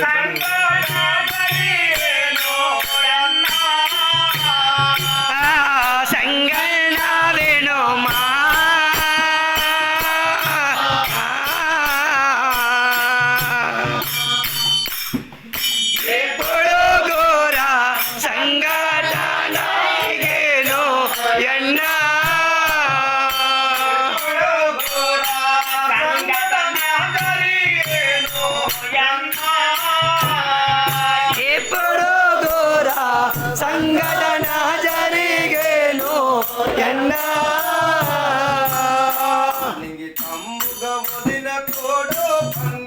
Thank you.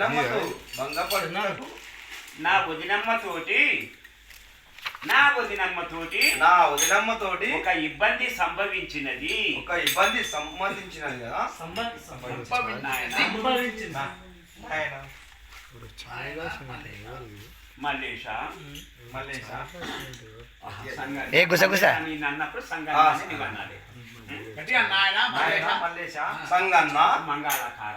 వదినమ్మతో భంగపడుటకు నా వదినమ్మ తోటి నా వదినమ్మ తోటి నా వదినమ్మతోటి ఒక ఇబ్బంది సంభవించినది. ఒక ఇబ్బంది సంబంధించినది కదా మల్లేష. ఏ అన్నప్పుడు సంగన్న మంగళకార.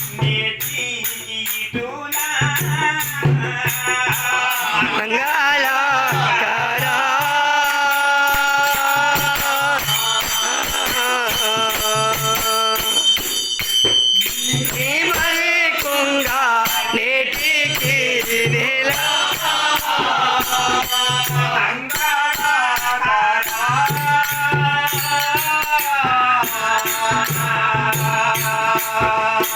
కుంగ నేటి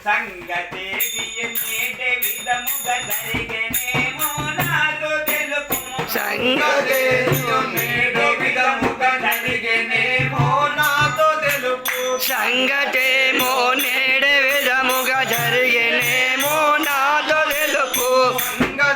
సంగతే దియనేటే విధముగా జరిగేనేమో నాకు తెలుపుము సంగతి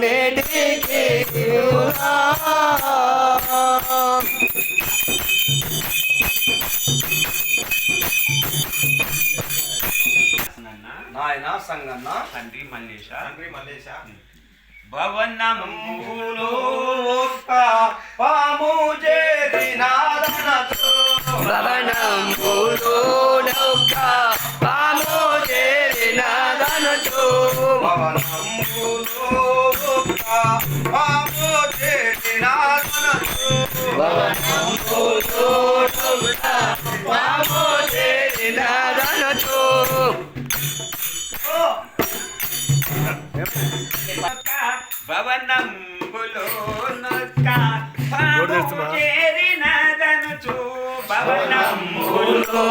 నేటికి నాయన సంగన్న తండ్రి మల్లేశ. తండ్రి మల్లేశ. భవనములో ఒక్క పాము చేరినాదనతో భవనములో ఒక్క పాము చేరినాదనతో భవనంబులో నౌక పాము చేరినదనుచు భవనంబులో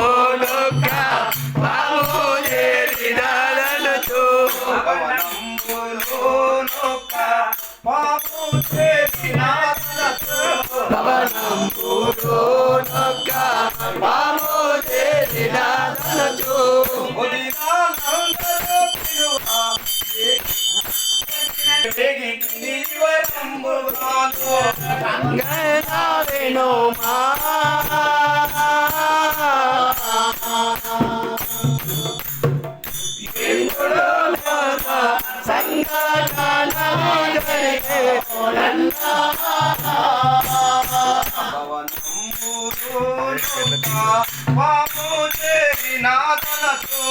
చేరినాదనతో భవనంబులో నౌక పాము చేరినదనుచు ఒదినాలందరూ గణావేణో మా పాము చేరినాదనతో